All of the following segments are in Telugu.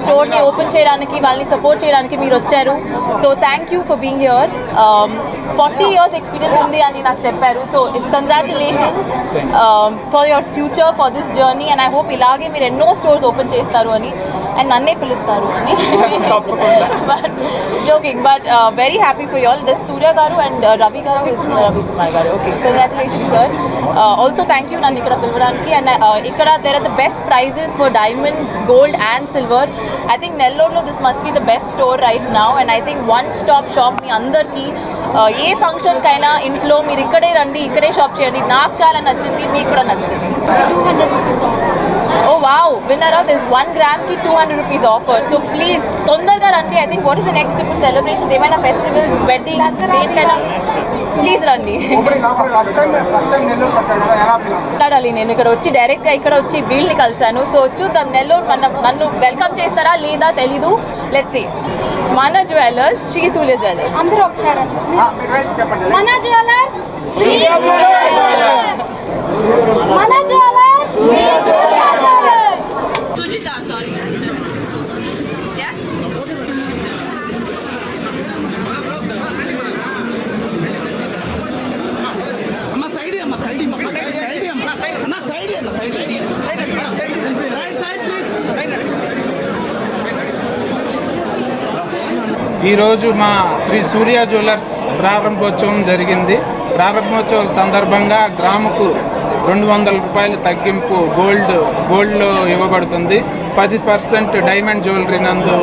స్టోర్ని ఓపెన్ చేయడానికి వాళ్ళని సపోర్ట్ చేయడానికి మీరు వచ్చారు. So thank you for being here forty years experience ఉంది అని నాకు చెప్పారు. So congratulations for your future for this journey and I hope ఇలాగే మీరు ఎన్నో స్టోర్స్ ఓపెన్ చేస్తారు అని. అండ్ నన్నే పిలుస్తారు అని. But joking but very happy for all this Surya garu and Ravi garu Ravi Kumar garu okay congratulation sir also thank you నన్ను ఇక్కడ పిలవడానికి అండ్ ఇక్కడ there are the best prizes for diamond gold and silver I think నెల్లూరులో this must be the best store right now and I think one stop shop మీ అందరికీ ఏ ఫంక్షన్కైనా ఇంట్లో మీరు ఇక్కడే రండి ఇక్కడే షాప్ చేయండి. నాకు చాలా నచ్చింది మీకు కూడా rupees oh wow winner this one గ్రామ్కి two hundred rupees offer so please తొందరగా రండి I think what is the next ఇప్పుడు సెలబ్రేషన్ ఏమైనా ఫెస్టివల్స్ వెడ్డింగ్స్ దేనికైనా ప్లీజ్ రండి మాట్లాడాలి నేను ఇక్కడ వచ్చి డైరెక్ట్గా ఇక్కడ వచ్చి వీళ్ళని కలిశాను. సో చూద్దాం నెల్లూరు మన నన్ను వెల్కమ్ చేస్తారా లేదా తెలీదు. లెట్స్ సి మన జ్యువెలర్స్ శ్రీ సూర్య జ్యువెలర్స్ అందరూ ఒకసారి మన జ్యువెలర్స్ మన జ్యువెలర్స్ ఈరోజు మా శ్రీ సూర్య జ్యువెలర్స్ ప్రారంభోత్సవం జరిగింది. ప్రారంభోత్సవం సందర్భంగా గ్రాముకు రెండు వందల రూపాయలు తగ్గింపు గోల్డ్ గోల్డ్లో ఇవ్వబడుతుంది. పది పర్సెంట్ డైమండ్ జ్యువెలరీ నందు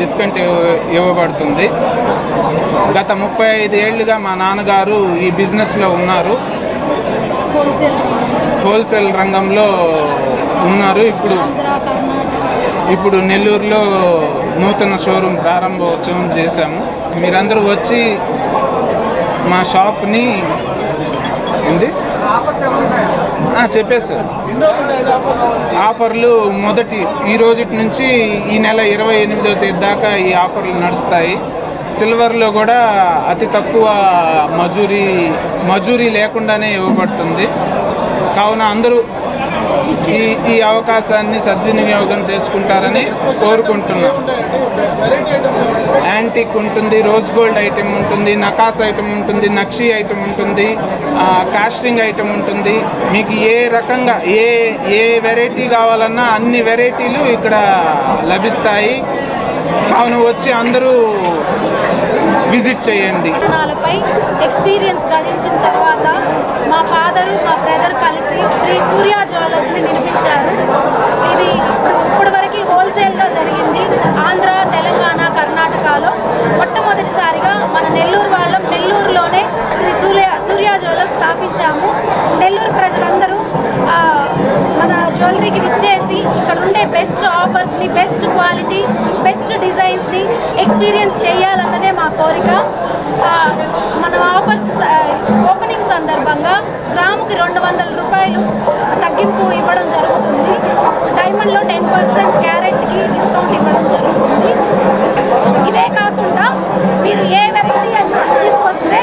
డిస్కౌంట్ ఇవ్వబడుతుంది. గత ముప్పై ఐదు ఏళ్ళుగా మా నాన్నగారు ఈ బిజినెస్లో ఉన్నారు. హోల్సేల్ రంగంలో ఉన్నారు. ఇప్పుడు ఇప్పుడు నెల్లూరులో నూతన షోరూమ్ ప్రారంభోత్సవం చేశాము. మీరందరూ వచ్చి మా షాప్ని ఏంది? చెప్పేసారు ఆఫర్లు మొదటి ఈ రోజు నుంచి ఈ నెల ఇరవై ఎనిమిదో తేదీ దాకా ఈ ఆఫర్లు నడుస్తాయి. సిల్వర్లో కూడా అతి తక్కువ మజూరీ మజూరీ లేకుండానే ఇవ్వబడుతుంది. కావున అందరూ ఈ ఈ అవకాశాన్ని సద్వినియోగం చేసుకుంటారని కోరుకుంటున్నాం. యాంటిక్ ఉంటుంది రోజ్ గోల్డ్ ఐటెం ఉంటుంది నకాస్ ఐటెం ఉంటుంది నక్షి ఐటెం ఉంటుంది కాస్టింగ్ ఐటెం ఉంటుంది. మీకు ఏ రకంగా ఏ ఏ వెరైటీ కావాలన్నా అన్ని వెరైటీలు ఇక్కడ లభిస్తాయి. కావున వచ్చి అందరూ విజిట్ చేయండి. ఎక్స్పీరియన్స్ గడించిన తర్వాత మా ఫాదరు మా బ్రదర్ కలిసి శ్రీ సూర్య జ్యువెలర్స్ని నిర్మించారు. ఇది ఇప్పుడు ఇప్పటి వరకు హోల్సేల్గా జరిగింది. ఆంధ్ర తెలంగాణ కర్ణాటకలో మొట్టమొదటిసారిగా మన నెల్లూరు వాళ్ళం నెల్లూరులోనే శ్రీ సూర్య సూర్య జ్యువెలర్స్ స్థాపించాము. నెల్లూరు ప్రజలందరూ మన జ్యువెలరీకి విచ్చేసి ఇక్కడ ఉండే బెస్ట్ ఆఫర్స్ని బెస్ట్ క్వాలిటీ బెస్ట్ డిజైన్స్ని ఎక్స్పీరియన్స్ చేయాలన్నదే మా కోరిక. మనం మన ఆఫర్స్ సందర్భంగా గ్రాముకి రెండు వందల రూపాయలు తగ్గింపు ఇవ్వడం జరుగుతుంది. డైమండ్లో టెన్ పర్సెంట్ క్యారెట్కి డిస్కౌంట్ ఇవ్వడం జరుగుతుంది. ఇవే కాకుండా మీరు ఏ వెరైటీ అయినా తీసుకొస్తే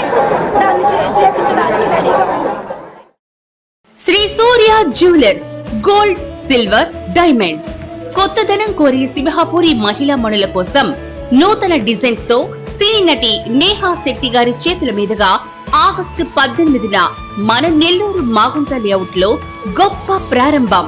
దాన్ని చే- చేపించడానికి రెడీగా ఉంది. Shri Surya jewellers gold silver diamonds. కొత్తదనం కోరి సింహాపూరి మహిళా మణుల కోసం నూతన డిజైన్స్తో సినీ నటి నేహా శెట్టి గారి చేతుల మీదుగా ఆగస్టు పద్దెనిమిదిన మన నెల్లూరు మాగుంట లేఅవుట్లో గొప్ప ప్రారంభం.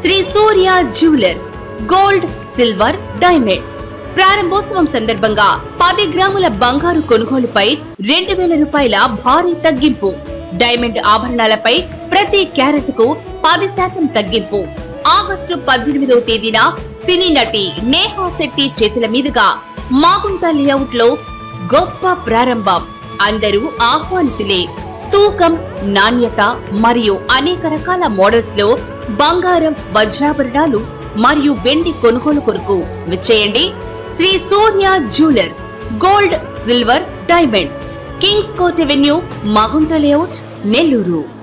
Shri Surya jewellers gold silver diamonds. ప్రారంభోత్సవం సందర్భంగా పది గ్రాముల బంగారు కొనుగోలుపై రెండు వేల రూపాయల భారీ తగ్గింపు. డైమండ్ ఆభరణాలపై ప్రతి క్యారెట్కు పది శాతం తగ్గింపు. ఆగస్టు పద్దెనిమిదవ తేదీన సినీ నటి నేహా శెట్టి చేతుల మీదుగా మాగుంట లేఅవుట్లో గొప్ప ప్రారంభం. అందరూ ఆహ్వానితులే. తూకం నాణ్యత మరియు అనేక రకాల మోడల్స్లో బంగారం వజ్రాభరణాలు మరియు వెండి కొనుగోలు కొరకు విచ్చేయండి. Shri Surya jewellers gold silver diamonds Kings Court Avenue Magunta layout Nellore.